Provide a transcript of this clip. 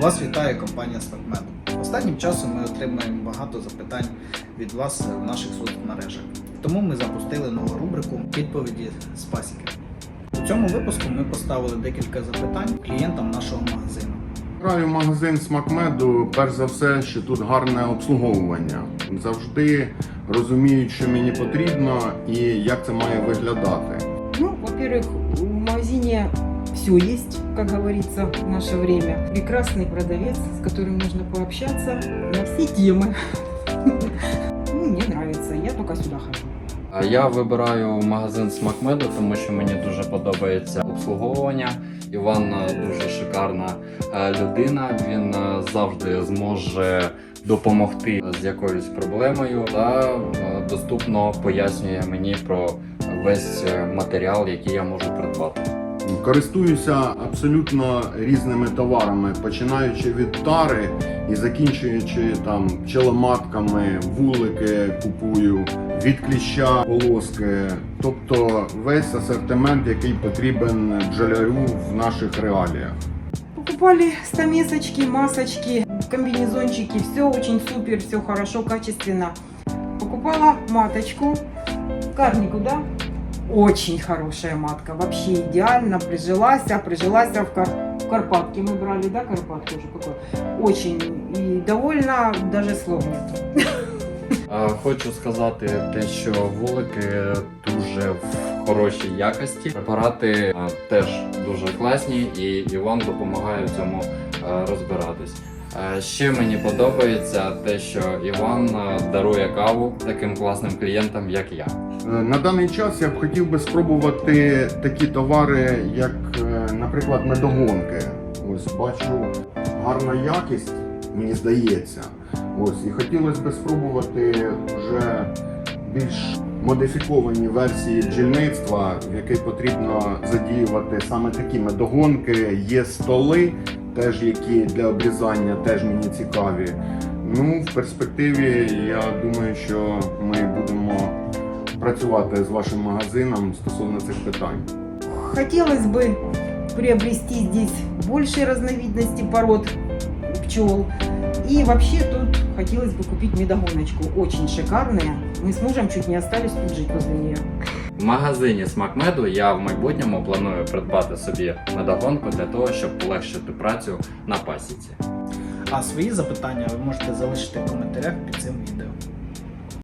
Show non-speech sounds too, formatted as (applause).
Вас вітає компанія SmartMed. Останнім часом ми отримуємо багато запитань від вас в наших соцмережах. Тому ми запустили нову рубрику відповіді з пасіки. У цьому випуску ми поставили декілька запитань клієнтам нашого магазину. Граю в магазин смакмеду, перш за все, що тут гарне обслуговування. Завжди розуміють, що мені потрібно і як це має виглядати. Ну, во-первых, в магазине все есть, как говорится, в наше время. Прекрасный продавец, с которым можно пообщаться на все темы. (laughs) Ну, мне нравится, я только сюда хожу. А Я вибираю магазин Смакмеду, тому що мені дуже подобається обслуговування. Іван е, дуже шикарна е, людина. Він е, завжди зможе допомогти з якоюсь проблемою та е, доступно пояснює мені про весь е, матеріал, який я можу придбати. Користуюся абсолютно різними товарами, починаючи від тари і закінчуючи там пчеломатками, вулики купую, від кліща полоски, тобто весь асортимент, який потрібен бджолярю в наших реаліях. Покупали стамесочки, масочки, комбинезончики, все очень супер, все хорошо, качественно. Покупала маточку, карнику, да? Очень хорошая матка, вообще идеально, прижилась, прижилась в, Кар... в Карпатке мы брали, да, Карпатки уже какой? Очень и довольна, даже слов нет. Хочу сказати те, що вулики дуже в хорошій якості. Препарати теж дуже класні, і Іван допомагає цьому розбиратись. Е, Ще мені подобається те, що Іван е, дарує каву таким класним клієнтам, як я. Е, На даний час я б хотів би спробувати такі товари, як, наприклад, медогонки. Ось бачу гарна якість, мені здається. Ось і хотілося б спробувати вже більш модифіковані версії бджільництва, в якій потрібно задіювати саме такі медогонки. Є столи, теж які для обрізання теж мені цікаві. Ну, в перспективі я думаю, що ми будемо працювати з вашим магазином стосовно цих питань. Хотелось бы приобрести здесь больше разновидностей пород пчел. И вообще тут хотелось бы купить медогоночку. Очень шикарная. Мы с мужем чуть не остались тут жить возле нее. В магазині Смакмеду я в майбутньому планую придбати собі медогонку для того, щоб полегшити працю на пасіці. А свої запитання ви можете залишити в коментарях під цим відео.